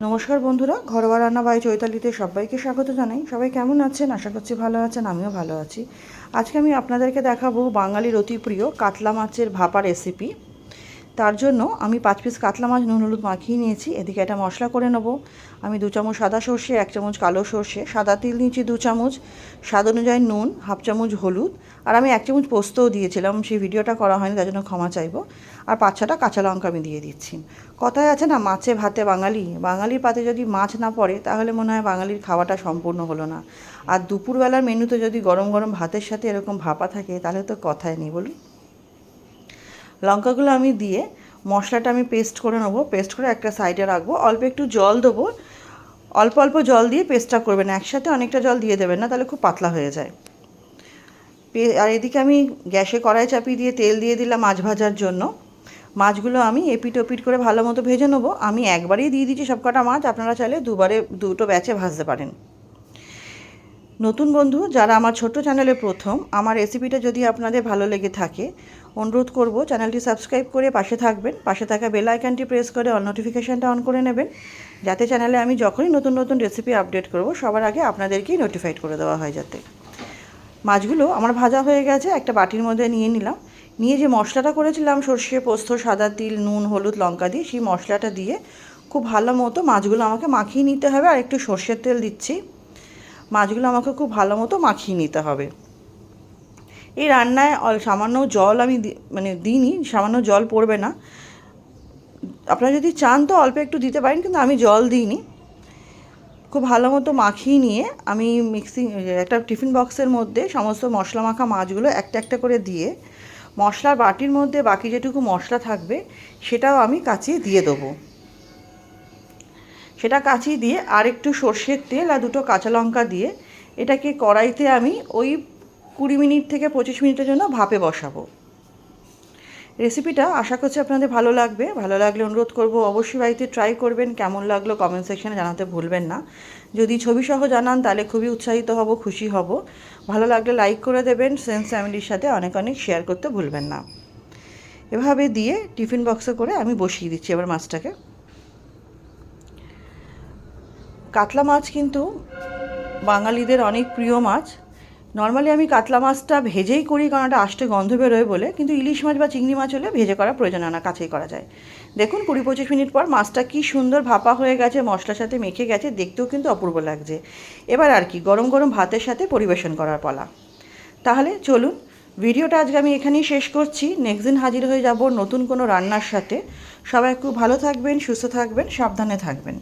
নমস্কার বন্ধুরা, ঘরোয়া রান্না বাই চৈতালিতে সবাইকে স্বাগত জানাই। সবাই কেমন আছেন? আশা করছি ভালো আছেন, আমিও ভালো আছি। আজকে আমি আপনাদেরকে দেখাবো বাঙালির অতি প্রিয় কাতলা মাছের ভাপা রেসিপি তার জন্য আমি পাঁচ পিস কাতলা মাছ, নুন, হলুদ মাখিয়ে নিয়েছি। এদিকে একটা মশলা করে নেব। আমি দু চামচ সাদা সর্ষে, এক চামচ কালো সর্ষে। সাদা তিল নিয়েছি দু চামচ। স্বাদ অনুযায়ী নুন, হাফ চামচ হলুদ। আর আমি এক চামচ পোস্তও দিয়েছিলাম। সেই ভিডিওটা করা হয়নি, তার জন্য ক্ষমা চাইব। আর পাঁচ ছটা কাঁচা লঙ্কা আমি দিয়ে দিচ্ছি। কথায় আছে না, মাছে ভাতে বাঙালি। বাঙালির পাতে যদি মাছ না পড়ে, তাহলে মনে হয় বাঙালির খাওয়াটা সম্পূর্ণ হলো না। আর দুপুরবেলার মেনুতে যদি গরম গরম ভাতের সাথে এরকম ভাপা থাকে, তাহলে তো কথাই নেই, বলুন। লঙ্কাগুলো আমি দিয়ে মশলাটা আমি পেস্ট করে নেব পেস্ট করে একটা সাইডে রাখব। অল্প একটু জল দেবো। অল্প অল্প জল দিয়ে পেস্টটা করবেন একসাথে অনেকটা জল দিয়ে দেবেন না, তাহলে খুব পাতলা হয়ে যায়। আর এদিকে আমি গ্যাসে কড়াই চাপিয়ে দিয়ে তেল দিয়ে দিলাম মাছ ভাজার জন্য। মাছগুলো আমি এপিট ওপিট করে ভালো মতো ভেজে নেব। আমি একবারেই দিয়ে দিচ্ছি সব কটা মাছ, আপনারা চাইলে দুবারে দুটো ব্যাচে ভাজতে পারেন। নতুন বন্ধু, যারা আমার ছোট্ট চ্যানেলে প্রথম, আমার রেসিপিটা যদি আপনাদের ভালো লেগে থাকে, অনুরোধ করব চ্যানেলটি সাবস্ক্রাইব করে পাশে থাকবেন। পাশে থাকা বেল আইকনটি প্রেস করে অল নোটিফিকেশানটা অন করে নেবেন। যাতে চ্যানেলে আমি যখনই নতুন নতুন রেসিপি আপডেট করব, সবার আগে আপনাদেরকেই নোটিফাইড করে দেওয়া হয় যাতে। মাছগুলো আমার ভাজা হয়ে গেছে, একটা বাটির মধ্যে নিয়ে নিলাম। নিয়ে যে মশলাটা করেছিলাম, সর্ষে, পোস্ত, সাদা তিল, নুন, হলুদ, লঙ্কা দিয়ে, সেই মশলাটা দিয়ে খুব ভালো মতো মাছগুলো আমাকে মাখিয়ে নিতে হবে। আর একটু সর্ষের তেল দিচ্ছি। মাছগুলো আমাকে খুব ভালো মতো মাখিয়ে নিতে হবে। এই রান্নায় অল- সামান্য জল আমি মানে দিইনি, সামান্য জল পড়বে না। আপনারা যদি চান তো অল্প একটু দিতে পারেন, কিন্তু আমি জল দিইনি। খুব ভালো মতো মাখিয়ে নিয়ে আমি মিক্সিং, একটা টিফিন বক্সের মধ্যে সমস্ত মশলা মাখা মাছগুলো একটা একটা করে দিয়ে, মশলার বাটির মধ্যে বাকি যেটুকু মশলা থাকবে, সেটাও আমি কাচিয়ে দিয়ে দেবো। সেটা কাচিয়ে দিয়ে আর একটু সর্ষের তেল আর দুটো কাঁচা লঙ্কা দিয়ে এটাকে কড়াইতে আমি ওই কুড়ি মিনিট থেকে পঁচিশ মিনিটের জন্য ভাপে বসাবো। রেসিপিটা আশা করছি আপনাদের ভালো লাগবে। ভালো লাগলে অনুরোধ করব অবশ্যই বাড়িতে ট্রাই করবেন। কেমন লাগল কমেন্ট সেকশনে জানাতে ভুলবেন না। যদি ছবি সহ জানান, তাহলে খুবই উৎসাহিত হব, খুশি হব। ভালো লাগলে লাইক করে দেবেন। ফ্রেন্ডস ফ্যামিলির সাথে অনেক অনেক শেয়ার করতে ভুলবেন না। এভাবে দিয়ে টিফিন বক্সে করে আমি বসিয়ে দিচ্ছি এবার মাছটাকে। কাতলা মাছ কিন্তু বাঙালিদের অনেক প্রিয় মাছ। নর্মালি আমি কাতলা মাছটা ভেজেই করি, কারণ একটা আষ্টে গন্ধ বেরোয় বলে, কিন্তু ইলিশ মাছ বা চিংড়ি মাছ হলে ভেজে করা প্রয়োজন না, কাছেই করা যায়। দেখুন, কুড়ি পঁচিশ মিনিট পর মাছটা কি সুন্দর ভাপা হয়ে গেছে, মশলার সাথে মেখে গেছে, দেখতেও কিন্তু অপূর্ব লাগছে। এবার আর কি, গরম গরম ভাতের সাথে পরিবেশন করার পালা। তাহলে চলুন, ভিডিওটা আজকে আমি এখানেই শেষ করছি। নেক্সট দিন হাজির হয়ে যাব নতুন কোনো রান্নার সাথে। সবাই খুব ভালো থাকবেন, সুস্থ থাকবেন, সাবধানে থাকবেন।